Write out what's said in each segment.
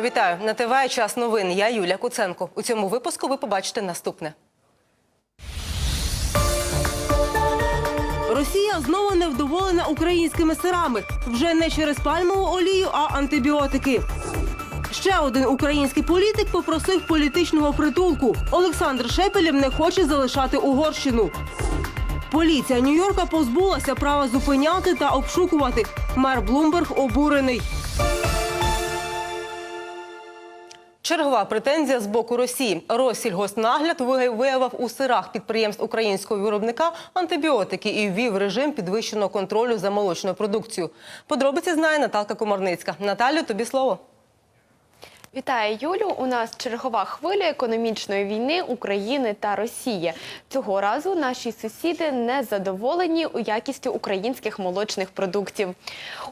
Вітаю на ТВ час новин. Я Юля Куценко. У цьому випуску ви побачите наступне. Росія знову невдоволена українськими сирами. Вже не через пальмову олію, а антибіотики. Ще один український політик попросив політичного притулку. Олександр Шепелєв не хоче залишати Угорщину. Поліція Нью-Йорка позбулася права зупиняти та обшукувати. Мер Блумберг обурений. Чергова претензія з боку Росії. Росільгоснагляд виявив у сирах підприємств українського виробника антибіотики і ввів режим підвищеного контролю за молочною продукцією. Подробиці знає Наталка Комарницька. Наталю, тобі слово. Вітаю, Юлю. У нас чергова хвиля економічної війни України та Росії. Цього разу наші сусіди не задоволені у якістю українських молочних продуктів.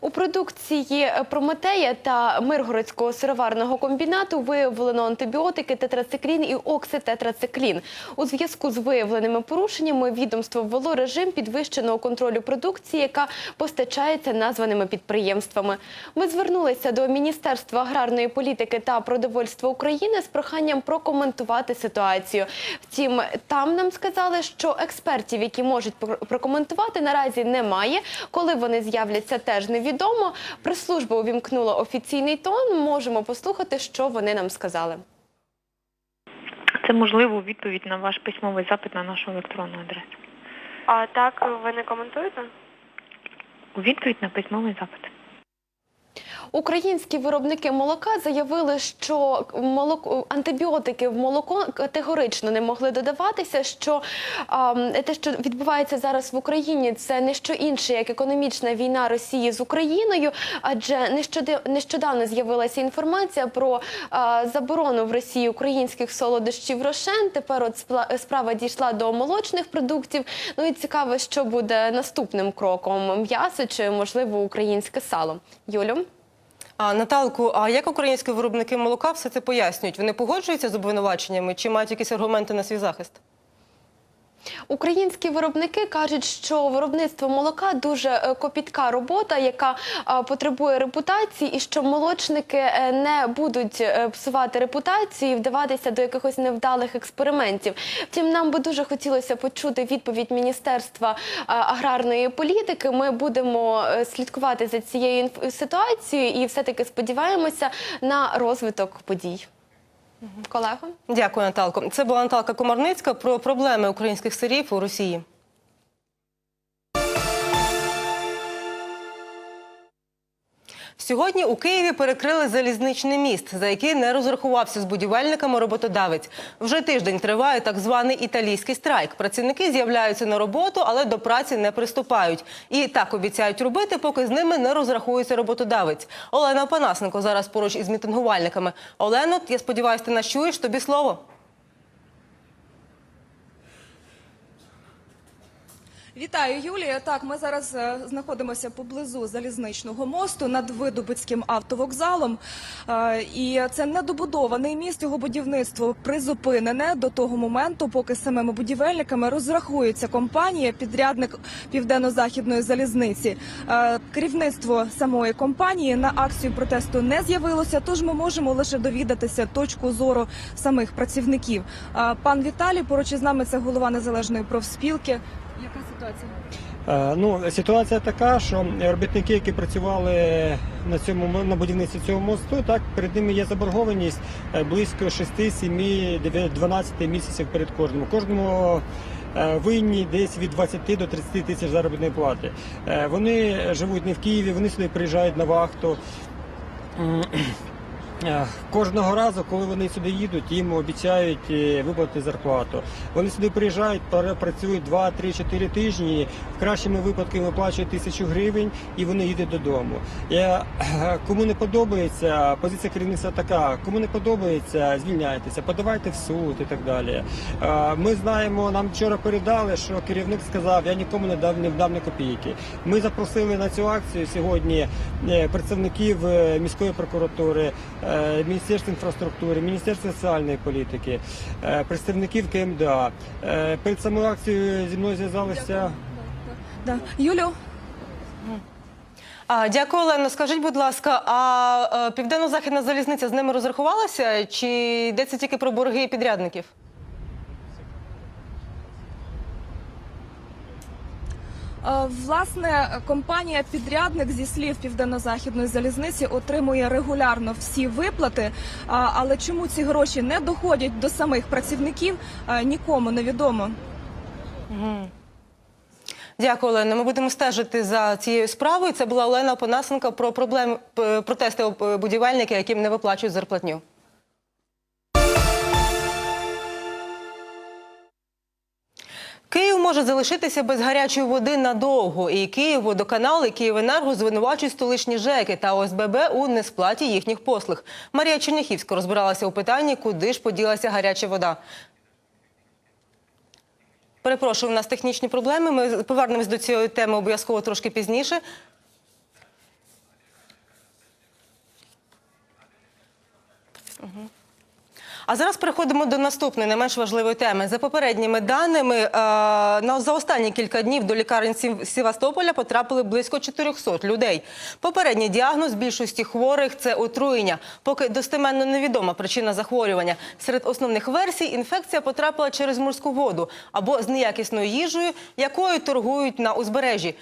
У продукції Прометея та Миргородського сироварного комбінату виявлено антибіотики тетрациклін і окситетрациклін. У зв'язку з виявленими порушеннями відомство ввело режим підвищеного контролю продукції, яка постачається названими підприємствами. Ми звернулися до Міністерства аграрної політики та продовольства України з проханням прокоментувати ситуацію. Втім, там нам сказали, що експертів, які можуть прокоментувати, наразі немає. Коли вони з'являться, теж невідомо. Прес-служба увімкнула офіційний тон. Можемо послухати, що вони нам сказали. Це можливо відповідь на ваш письмовий запит на нашу електронну адресу. А так ви не коментуєте? Відповідь на письмовий запит. Українські виробники молока заявили, що молоко антибіотики в молоко категорично не могли додаватися. Що те, що відбувається зараз в Україні, це не що інше, як економічна війна Росії з Україною. Адже нещодавно з'явилася інформація про заборону в Росії українських солодощів Рошен. Тепер от справа дійшла до молочних продуктів. Ну і цікаво, що буде наступним кроком: м'ясо чи можливо українське сало. Юлю. А Наталку, а як українські виробники молока все це пояснюють? Вони погоджуються з обвинуваченнями чи мають якісь аргументи на свій захист? Українські виробники кажуть, що виробництво молока дуже е, копітка робота, яка е, потребує репутації, і що молочники е, не будуть псувати репутацію і вдаватися до якихось невдалих експериментів. Втім, нам би дуже хотілося почути відповідь Міністерства аграрної політики. Ми будемо слідкувати за цією ситуацією і все-таки сподіваємося на розвиток подій. Колего? Дякую, Наталко. Це була Наталка Комарницька про проблеми українських сирів у Росії. Сьогодні у Києві перекрили залізничний міст, за який не розрахувався з будівельниками роботодавець. Вже тиждень триває так званий італійський страйк. Працівники з'являються на роботу, але до праці не приступають. І так обіцяють робити, поки з ними не розрахується роботодавець. Олена Панасенко зараз поруч із мітингувальниками. Олено, я сподіваюся, ти нас чуєш? Тобі слово. Вітаю, Юлія. Так, ми зараз е, знаходимося поблизу залізничного мосту над Видобицьким автовокзалом. Е, і це недобудований міст. Його будівництво призупинене до того моменту, поки самими будівельниками розрахується компанія, підрядник південно-західної залізниці. Е, керівництво самої компанії на акцію протесту не з'явилося, тож ми можемо лише довідатися точку зору самих працівників. Пан Віталій поруч із нами це голова незалежної профспілки. Яка ситуація? Е, Ну, ситуація така, що робітники, які працювали на цьому на будівництві цього мосту, так перед ними є заборгованість е, близько 6, 7, 9, 12 місяців перед кожним. Кожному е, винні десь від 20 до 30 тисяч заробітної плати. Вони живуть не в Києві, вони сюди приїжджають на вахту. Е, Кожного разу, коли вони сюди їдуть, їм обіцяють е, виплатити зарплату. Вони сюди приїжджають, працюють 2, 3, 4 тижні. В кращому випадку виплачують тисячу гривень і вони їдуть додому. Я, е, кому не подобається, позиція керівництва така. Кому не подобається, звільняйтеся, подавайте в суд і так далі. Ми знаємо, нам вчора передали, що керівник сказав, я нікому не дав не дав ні копійки. Ми запросили на цю акцію сьогодні представників міської прокуратури, Міністерства інфраструктури, Міністерства соціальної політики, е, представників КМДА. Е, Перед самою акцією зі мною зв'язалися. Да. Юлю, А, дякую, Олено. Скажіть, будь ласка, а е, південно-західна залізниця з ними розрахувалася? Чи йдеться тільки про борги підрядників? Власне, компанія підрядник зі слів південно-західної залізниці отримує регулярно всі виплати. Але чому ці гроші не доходять до самих працівників, е, нікому не відомо. Дякую, Олено. Ми будемо стежити за цією справою. Це була Олена Опанасенко про проблеми протести е, будівельників, яким не виплачують зарплатню. Київ може залишитися без гарячої води надовго. І Київводоканал і Київенерго звинувачують столичні ЖЕКи та ОСББ у несплаті їхніх послуг. Марія Черняхівська розбиралася у питанні, куди ж поділася гаряча вода. Перепрошую, у нас технічні проблеми. Ми повернемось до цієї теми обов'язково трошки пізніше. А зараз переходимо до наступної, не менш важливої теми. За попередніми даними, е, за останні кілька днів до лікарень Сів- Севастополя потрапили близько 400 людей. Попередній діагноз більшості хворих це отруєння. Поки достеменно невідома причина захворювання. Серед основних версій інфекція потрапила через морську воду або з неякісною їжею, якою торгують на узбережжі.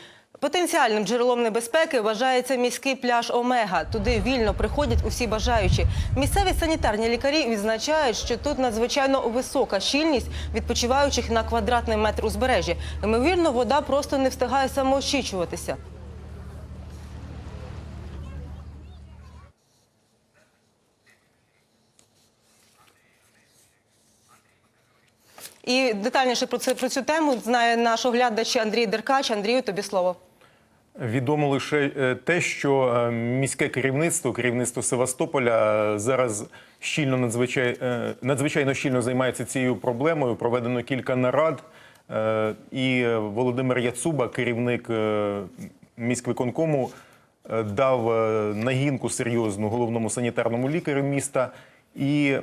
Потенціальним джерелом небезпеки вважається міський пляж Омега. Туди вільно приходять усі бажаючі. Місцеві санітарні лікарі відзначають, що тут надзвичайно висока щільність відпочиваючих на квадратний метр узбережжя. Ймовірно, вода просто не встигає самоочищуватися. І детальніше про це про цю тему знає наш оглядач Андрій Деркач. Андрію, тобі слово. Відомо лише е, те, що е, міське керівництво, керівництво Севастополя е, зараз щільно надзвичай, надзвичайно щільно займається цією проблемою. Проведено кілька нарад. І Володимир Яцуба, керівник міськвиконкому, дав нагінку серйозну головному санітарному лікарю міста і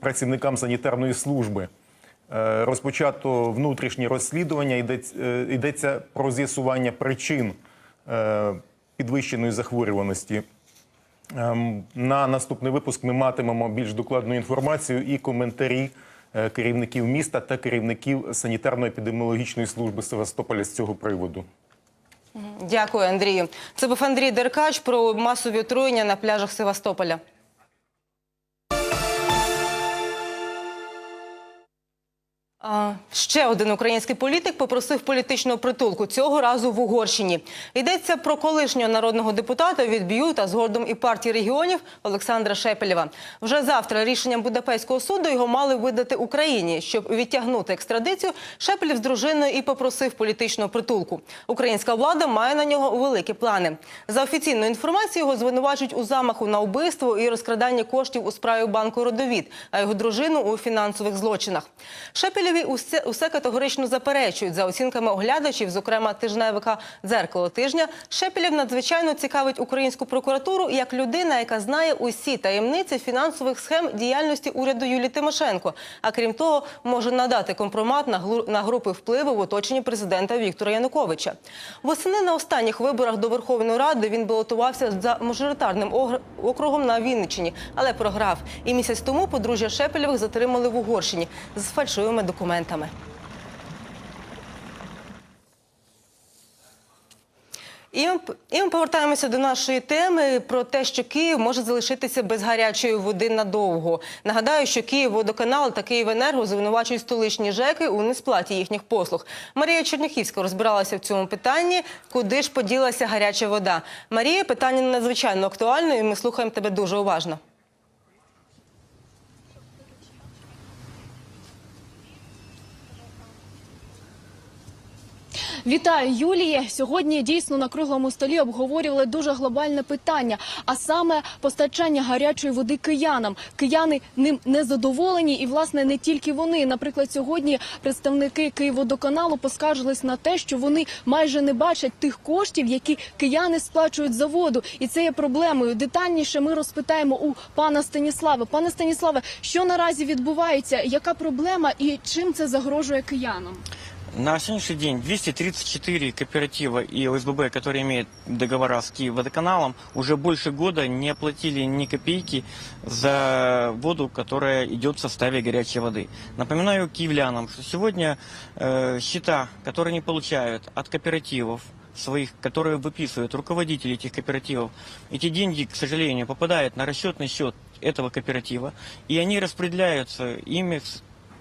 працівникам санітарної служби. Е, Розпочато внутрішнє розслідування. Йдеться, е, про з'ясування причин е, підвищеної захворюваності. Ем, На наступний випуск ми матимемо більш докладну інформацію і коментарі керівників міста та керівників санітарно-епідеміологічної служби Севастополя з цього приводу. Дякую, Андрію. Це був Андрій Деркач про масові отруєння на пляжах Севастополя. Ще один український політик попросив політичного притулку цього разу в Угорщині. Йдеться про колишнього народного депутата від БЮ та згодом і партії регіонів Олександра Шепелєва. Вже завтра рішенням Будапештського суду його мали видати Україні, щоб відтягнути екстрадицію. Шепелєв з дружиною і попросив політичного притулку. Українська влада має на нього великі плани. За офіційною інформацією, його звинувачують у замаху на вбивство і розкрадання коштів у справі банку Родовід, а його дружину у фінансових злочинах. Шепелєві усе, усе категорично заперечують за оцінками оглядачів, зокрема тижневика дзеркало тижня. Шепелєв надзвичайно цікавить українську прокуратуру як людина, яка знає усі таємниці фінансових схем діяльності уряду Юлії Тимошенко. А крім того, може надати компромат на, групи впливу в оточенні президента Віктора Януковича. Восени на останніх виборах до Верховної Ради він балотувався за мажоритарним округом на Вінниччині, але програв. І місяць тому подружжя Шепелєвих затримали в Угорщині з фальшивими документами. І і ми повертаємося до нашої теми про те, що Київ може залишитися без гарячої води надовго. Нагадаю, що Київводоканал та Київенерго звинувачують столичні ЖЕКи у несплаті їхніх послуг. Марія Черняхівська розбиралася в цьому питанні, куди ж поділася гаряча вода. Марія, питання надзвичайно актуальне, і ми слухаємо тебе дуже уважно. Вітаю, Юлія. Сьогодні дійсно на круглому столі обговорювали дуже глобальне питання, а саме постачання гарячої води киянам. Кияни ним не задоволені, і власне не тільки вони. Наприклад, сьогодні представники Київводоканалу поскаржились на те, що вони майже не бачать тих коштів, які кияни сплачують за воду, і це є проблемою. Детальніше ми розпитаємо у пана Станіслава. Пане Станіславе, що наразі відбувається? Яка проблема і чим це загрожує киянам? На сегодняшний день 234 кооператива и ОСББ, которые имеют договора с Киевводоканалом, уже больше года не оплатили ни копейки за воду, которая идет в составе горячей воды. Напоминаю киевлянам, что сегодня э, счета, которые они получают от кооперативов, своих, которые выписывают руководители этих кооперативов, эти деньги, к сожалению, попадают на расчетный счет этого кооператива, и они распределяются ими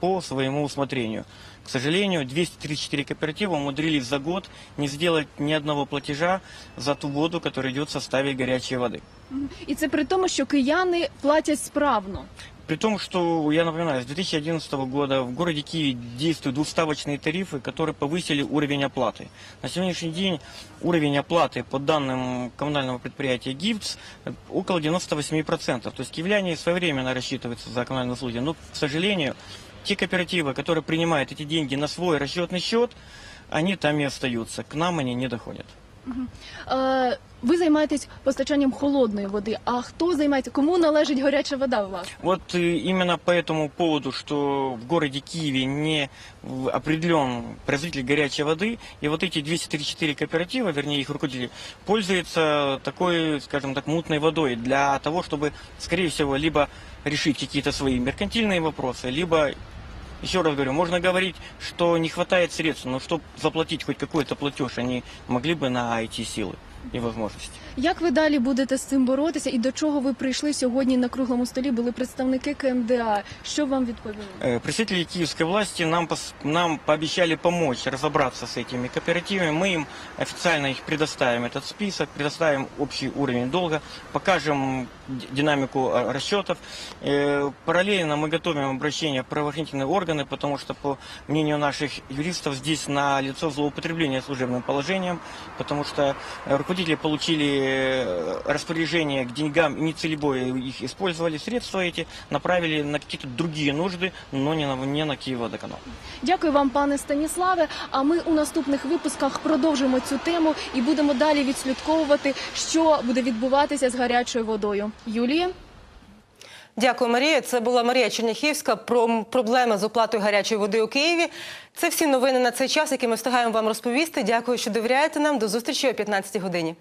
по своему усмотрению. К сожалению, 234 кооператива умудрились за год не сделать ни одного платежа за ту воду, которая идет в составе горячей воды. І це при тому, що кияни платять справно. При том, что, я напоминаю, с 2011 года в городе Киеве действуют двуставочные тарифы, которые повысили уровень оплаты. На сегодняшний день уровень оплаты по данным коммунального предприятия э, около 98%. То есть киевляне своевременно рассчитываются за коммунальные услуги. Но, к сожалению, те кооперативы, которые принимают эти деньги на свой расчетный счет, они там и остаются. К нам они не доходят. Е, ви займаєтесь постачанням холодної води. А хто займається? Кому належить гаряча вода у вас? Вот э, именно по этому поводу, что в городе Киеве не в- определен производитель горячей воды, и вот эти 234 кооператива, вернее их руководители, пользуются такой, скажем так, мутной водой для того, чтобы, скорее всего, либо решить какие-то свои меркантильные вопросы, либо еще раз говорю, можно говорить, что не хватает средств, но чтобы заплатить хоть какой-то платеж, они могли бы на эти силы и возможности. Як ви далі будете з цим боротися? І до чого ви прийшли сьогодні на круглому столі? Були представники КМДА. Що вам відповіли? Э, Представители киевской власти нам, пос- нам пообещали помочь разобраться с этими кооперативами. Мы им официально их предоставим, этот список, предоставим общий уровень долга, покажем д- динамику э, расчетов. Э, Параллельно мы готовим обращение в правоохранительные органы, потому что, по мнению наших юристов, здесь на лицо злоупотребления служебным положением, потому что э, руководители получили э, распоряжение к деньгам и нецелевое их использовали. Средства эти направили на какие-то другие нужды, но не на, не на Киевводоканал. Дякую вам, пане Станіславе. А ми у наступних випусках продовжимо цю тему і будемо далі відслідковувати, що буде відбуватися з гарячою водою. Юлія. Дякую, Марія. Це була Марія Черняхівська про м- проблеми з оплатою гарячої води у Києві. Це всі новини на цей час, які ми встигаємо вам розповісти. Дякую, що довіряєте нам. До зустрічі о 15 годині.